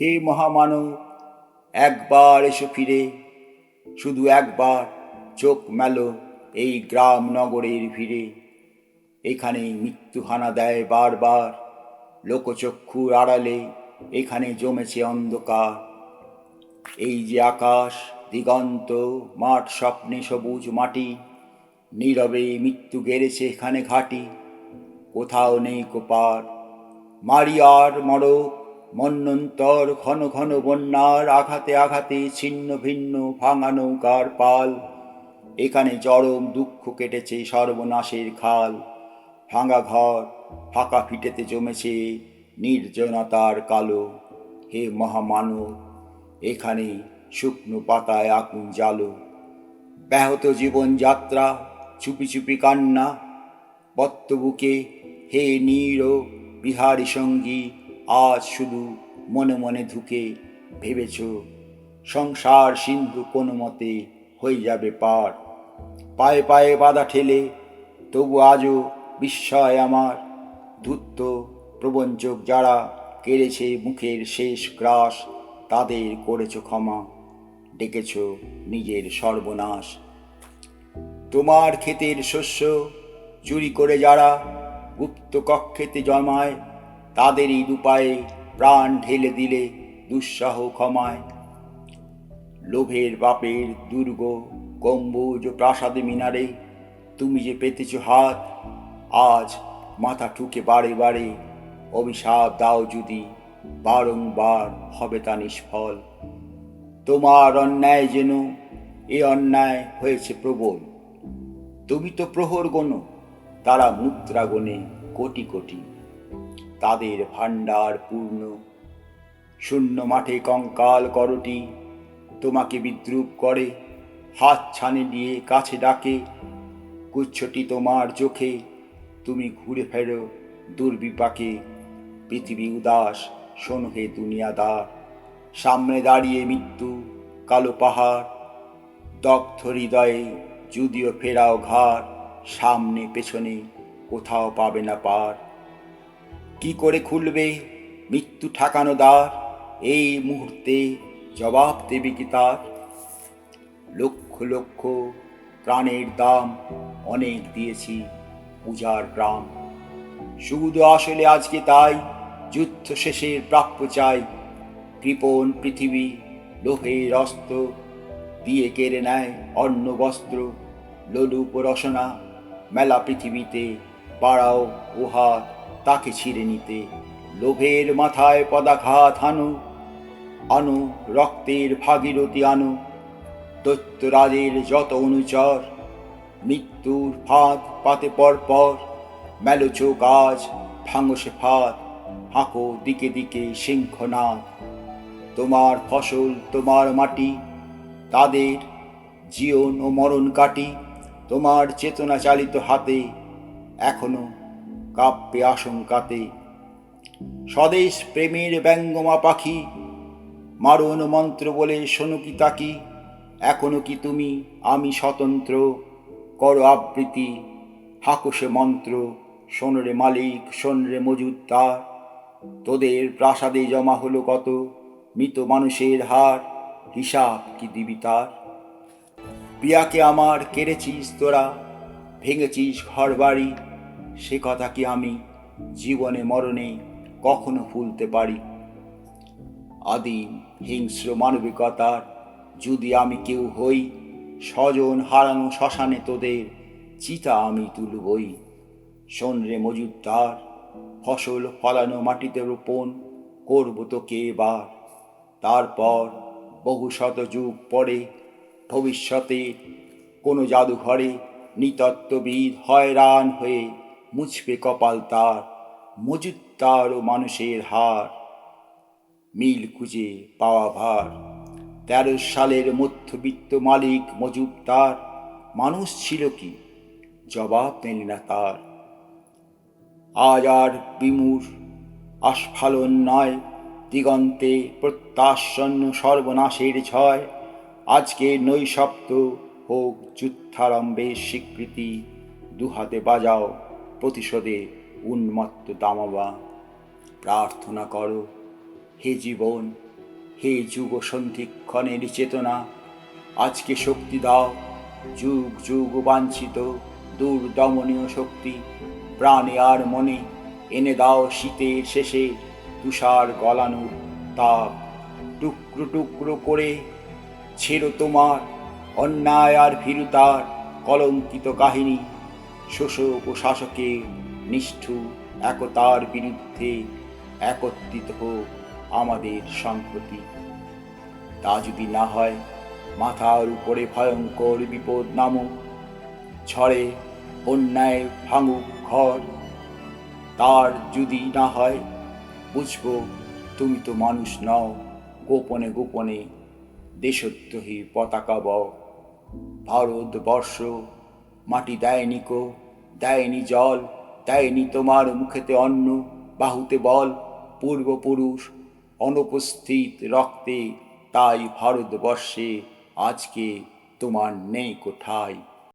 হে মহামানব, একবার এসো ফিরে। শুধু একবার চোখ মেলো এই গ্রাম নগরের ভিড়ে। এখানে মৃত্যু হানা দেয় বারবার, লোকচক্ষুর আড়ালে এখানে জমেছে অন্ধকার। এই যে আকাশ, দিগন্ত, মাঠ স্বপ্নে সবুজ মাটি, নীরবে মৃত্যু গেড়েছে এখানে ঘাটি। কোথাও নেই কোপার, মারিয়ার মরক মন্নন্তর ঘন ঘন বন্যার আঘাতে আঘাতে ছিন্ন ভিন্ন ভাঙা নৌকার পাল। এখানে চরম দুঃখ কেটেছে সর্বনাশের খাল। ভাঙা ঘর, ফাঁকা ফিটেতে জমেছে নির্জনতার কালো। হে মহামানব, এখানে শুকনো পাতায় আগুন জালো ব্যাহত জীবনযাত্রা চুপি চুপি কান্না। বত্তবুকে হে নীর বিহারী সঙ্গী আজ শুধু মনে মনে ধুকে ভেবেছ, সংসার সিন্ধু কোনো মতে হয়ে যাবে পার। পায়ে পায়ে বাধা ঠেলে তবু আজও বিস্ময় আমার। ধূর্ত প্রবঞ্চক যারা কেড়েছে মুখের শেষ গ্রাস, তাদের করেছ ক্ষমা, ডেকেছ নিজের সর্বনাশ। তোমার ক্ষেতের শস্য চুরি করে যারা গুপ্ত কক্ষেতে জমায় তাদেরই দুপায়ে প্রাণ ঢেলে দিলে দুঃসাহ ক্ষমায়। লোভের বাপের দুর্গ গম্বুজ প্রাসাদে মিনারে তুমি যে পেতেছ হাত, আজ মাথা ঠুকে বারে বারে অভিশাপ দাও যদি বারংবার হবে তা নিষ্ফল। তোমার অন্যায় যেন এ অন্যায় হয়েছে প্রবল। তুমি তো প্রহর গণ তারা মুদ্রা গণে কোটি কোটি। তাদের ভাণ্ডার পূর্ণ। শূন্য মাঠে কঙ্কাল করটি, তোমাকে বিদ্রুপ করে, হাত ছানে দিয়ে কাছে ডাকে, গুচ্ছটি তোমার চোখে, তুমি ঘুরে ফেরো দুর্বিপাকে, পৃথিবী উদাস, শোনো হে দুনিয়াদার। সামনে দাঁড়িয়ে মৃত্যু, কালো পাহাড়, দগ্ধ হৃদয়ে যদিও ফেরাও ঘাট, সামনে পেছনে কোথাও পাবে না পার। কি করে খুলবে? মৃত্যু ঠাকানো দ্বার। এই মুহূর্তে জবাব দেবে কি তার? লক্ষ লক্ষ প্রাণের দাম অনেক দিয়েছি পূজার গ্রাম। শুধু আসলে আজকে তাই, যুদ্ধ শেষের প্রাপ্য চাই। কৃপণ পৃথিবী লোহের অস্ত্র দিয়ে কেড়ে নেয় অন্ন বস্ত্র, লোলুপ রসনা। মেলা পৃথিবীতে পাড়াও উহা তাকে ছিঁড়ে নিতে লোভের মাথায় পদাঘাত হানো, আনো, রক্তের ভাগীরথী আনো, দৈত্যরাজের যত অনুচর, মৃত্যুর ফাঁদ পাতে পর পর মেলো চোখ ভাঙসে ফাঁদ, হাঁকো দিকে দিকে সিংহনাথ তোমার ফসল, তোমার মাটি, তাদের জীবন ও মরণ কাটি, তোমার চেতনা চালিত হাতে এখনও কাব্যে আশঙ্কাতে স্বদেশ প্রেমের ব্যঙ্গমা পাখি, মারণ মন্ত্র বলে শোনো কি তাকি, এখনও কি তুমি আমি স্বতন্ত্র? করো আবৃত্তি হাকুসে মন্ত্র শোনরে মালিক শোনরে মজুদ্দার তোদের প্রাসাদে জমা হলো কত, মৃত মানুষের হার, হিসাব কি দিবি তার? পিয়াকে আমার কেড়েছিস তোরা, ভেঙেছিস ঘর বাড়ি সে কথা কি আমি জীবনে, মরণে কখনো ভুলতে পারি? আদিম হিংস্র মানবিকতার যদি আমি কেউ হই, স্বজন হারানো শ্মশানে তোদের চিতা আমি তুলবই। শোন রে মজুদ্দার ফসল ফলানো মাটিতে রোপণ করব তোকে এবার। তারপর বহু শত যুগ পরে ভবিষ্যতে কোনো জাদুঘরে নৃতত্ত্ববিদ, হয়রান হয়ে মুছবে কপাল তার মজুদ্দার ও মানুষের হার। মিল খুঁজে পাওয়া ভার, তেরো সালের মধ্যবিত্ত মালিক মজুবদার মানুষ ছিল কি? জবাব পেলি না তার। আজ আর বিমূর আস্ফালন নয়, দিগন্তে প্রত্যাসন্ন সর্বনাশের ছয় আজকে নৈশব্দ হোক যুদ্ধারম্ভের স্বীকৃতি, দুহাতে বাজাও। প্রতিশোধে উন্মত্ত দামাবা প্রার্থনা করো, হে জীবন, হে যুগ সন্ধিক্ষণের চেতনা, আজকে শক্তি দাও, যুগ যুগ বাঞ্ছিত, দুর্দমনীয় শক্তি, প্রাণে আর মনে এনে দাও শীতের শেষে তুষার গলানোর তাপ। টুকরো টুকরো করে ছেড়ো তোমার, অন্যায় আর ভীরুতার কলঙ্কিত কাহিনী। শোষক ও শাসকের নিষ্ঠুর একতার বিরুদ্ধে একত্রিত হোক আমাদের সম্প্রতি। তা যদি না হয়, মাথার উপরে ভয়ঙ্কর বিপদ নামক, ঝড়ে অন্যায় ভাঙুক ঘর। তার যদি না হয়, বুঝব তুমি তো মানুষ নও, গোপনে গোপনে দেশদ্রোহী পতাকা বও ভারতবর্ষ মাটি দেয়নি কো, দেয়নি জল, দেয়নি তোমার মুখেতে অন্ন, বাহুতে বল। পূর্বপুরুষ অনুপস্থিত রক্তে তাই ভারতবর্ষে আজকে তোমার নেই কোঠায়।